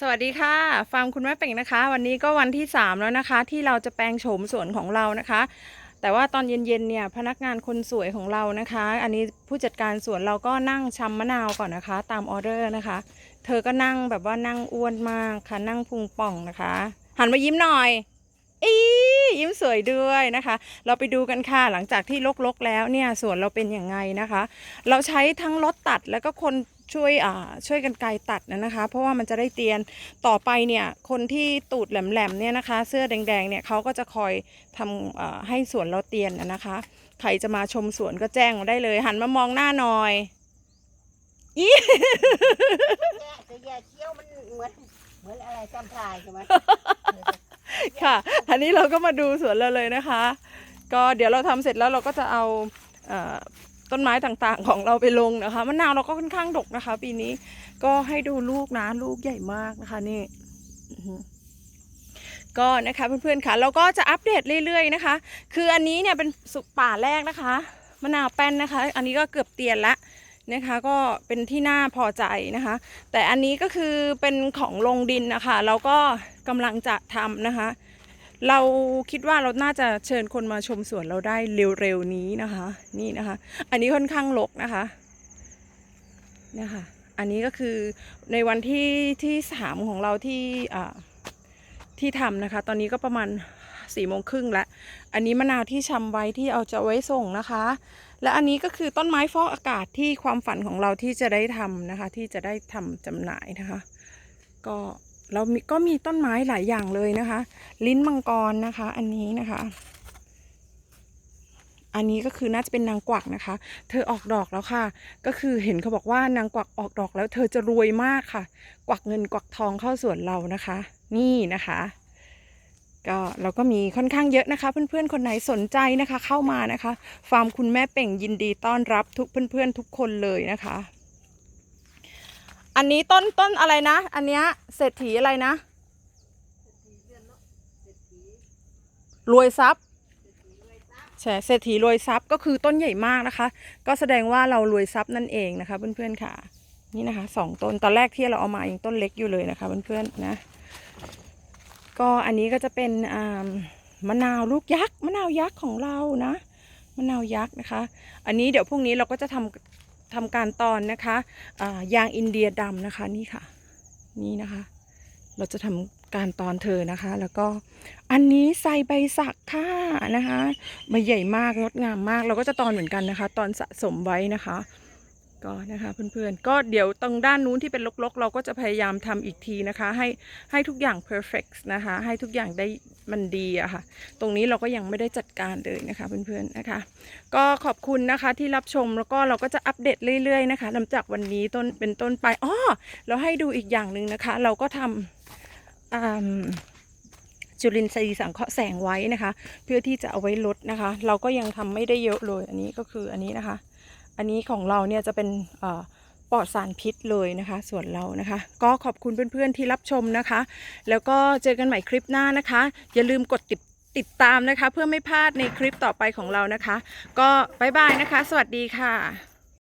สวัสดีค่ะฟาร์มคุณแม่เป่งนะคะ วันนี้ก็วันที่ 3 แล้วนะคะ ที่เราจะแปลงโฉมสวนของเรานะคะ แต่ว่าตอนเย็นๆเนี่ยพนักงานคนสวยของเรานะคะ อันนี้ผู้จัดการสวนเราก็นั่งชำมะนาวก่อนนะคะ ตามออเดอร์นะคะ เธอก็นั่งแบบว่านั่งอ้วนมากค่ะนั่งพุงป่องนะคะ หันมายิ้มหน่อยอียิ้มสวยด้วยนะคะ เราไปดูกันค่ะหลังจากที่ลกๆแล้วเนี่ยสวนเราเป็นยังไงนะคะ เราใช้ทั้งรถตัดแล้วก็คน ช่วยอ่าช่วยกันไกลตัดนะนะคะ เพราะว่ามันจะได้เตียนต่อไปเนี่ยคนที่ตูดแหลมๆเนี่ยนะคะ เสื้อแดงๆเนี่ยเขาก็จะคอยทำอ่าให้สวนเราเตียนนะนะคะใครจะมาชมสวนก็แจ้งมาได้เลย หันมามองหน้าหน่อยอีแย่แต่แย่เคี้ยวมันเหมือนเหมือนอะไรจำพลายใช่ไหมค่ะ อันนี้เราก็มาดูสวนเราเลยนะคะ ก็เดี๋ยวเราทำเสร็จแล้วเราก็จะเอาเอ่อ ต้นไม้ต่างๆของเราไปลงนะคะมะนาวเราก็ค่อนข้างดกนะคะ ปีนี้ก็ให้ดูลูกนะลูกใหญ่มากนะคะนี่ก็นะคะเพื่อนๆค่ะเราก็จะอัปเดตเรื่อยๆนะคะ คืออันนี้เนี่ยเป็นสุป่าแรกนะคะมะนาวแป้นนะคะ อันนี้ก็เกือบเตียนละนะคะก็เป็นที่น่าพอใจนะคะ แต่อันนี้ก็คือเป็นของลงดินนะคะ เราก็กำลังจะทำนะคะ เราคิดว่าเราน่าจะเชิญคนมาชมสวนเราได้เร็วๆนี้นะคะ นี่นะคะ อันนี้ค่อนข้างรกนะคะเนี่ยค่ะอันนี้ก็คือในวันที่ที่สามของเราที่อ่าที่ทำนะคะ ตอนนี้ก็ประมาณสี่โมงครึ่งแล้ว อันนี้มะนาวที่ชำไว้ที่เอาจะไว้ส่งนะคะ และอันนี้ก็คือต้นไม้ฟอกอากาศที่ความฝันของเราที่จะได้ทำนะคะ ที่จะได้ทำจำหน่ายนะคะ ก็ เรามีก็มีต้นไม้หลายอย่างเลยนะคะ ลิ้นมังกรนะคะ อันนี้นะคะ อันนี้ก็คือน่าจะเป็นนางกวักนะคะ เธอออกดอกแล้วค่ะ ก็คือเห็นเขาบอกว่านางกวักออกดอกแล้ว เธอจะรวยมากค่ะ กวักเงินกวักทองเข้าสวนเรานะคะ นี่นะคะก็เราก็มีค่อนข้างเยอะนะคะ เพื่อนๆคนไหนสนใจนะคะ เข้ามานะคะ ฟาร์มคุณแม่เป่งยินดีต้อนรับทุกเพื่อนๆทุกคนเลยนะคะ อันนี้ต้นต้นอะไรนะ อันเนี้ยเศรษฐีอะไรนะ รวยทรัพย์ใช่เศรษฐีรวยทรัพย์ก็คือต้นใหญ่มากนะคะ ก็แสดงว่าเรารวยทรัพย์นั่นเองนะคะ เพื่อนๆค่ะ นี่นะคะสองต้นตอนแรกที่เราเอามายังต้นเล็กอยู่เลยนะคะเพื่อนๆนะ ก็อันนี้ก็จะเป็นอ่ามะนาวลูกยักษ์มะนาวยักษ์ของเรานะมะนาวยักษ์นะคะ อันนี้เดี๋ยวพรุ่งนี้เราก็จะทำ ทำการตอนนะคะายางอินเดียดำนะคะนี่ค่ะ นี่นะคะ เราจะทำการตอนเธอนะคะ แล้วก็อันนี้ใส่ใบสักค่ะนะคะใบใหญ่มากงดงามมาก เราก็จะตอนเหมือนกันนะคะ ตอนสะสมไว้นะคะ ก็นะคะเพื่อนๆ ก็เดี๋ยวตรงด้านนู้นที่เป็นลกๆ เราก็จะพยายามทำอีกทีนะคะ ให้ให้ทุกอย่าง perfect นะคะ ให้ทุกอย่างได้มันดีอะค่ะ ตรงนี้เราก็ยังไม่ได้จัดการเลยนะคะเพื่อนๆนะคะ ก็ขอบคุณนะคะที่รับชมแล้วก็เราก็จะอัปเดตเรื่อยๆนะคะหลังจากวันนี้ต้นเป็นต้นไปอ้อเราให้ดูอีกอย่างหนึ่งนะคะ เราก็ทำจุลินทรีย์สังเคราะห์แสงไว้นะคะ เพื่อที่จะเอาไว้ลดนะคะ เราก็ยังทำไม่ได้เยอะเลยอันนี้ก็คืออันนี้นะคะ อันนี้ของเราเนี่ยจะเป็นอปลอดสารพิษเลยนะคะส่วนเรานะคะ ก็ขอบคุณเพื่อนๆที่รับชมนะคะ แล้วก็เจอกันใหม่คลิปหน้านะคะ อย่าลืมกดติดติดตามนะคะ เพื่อไม่พลาดในคลิปต่อไปของเรานะคะ ก็บายบายนะคะ สวัสดีค่ะ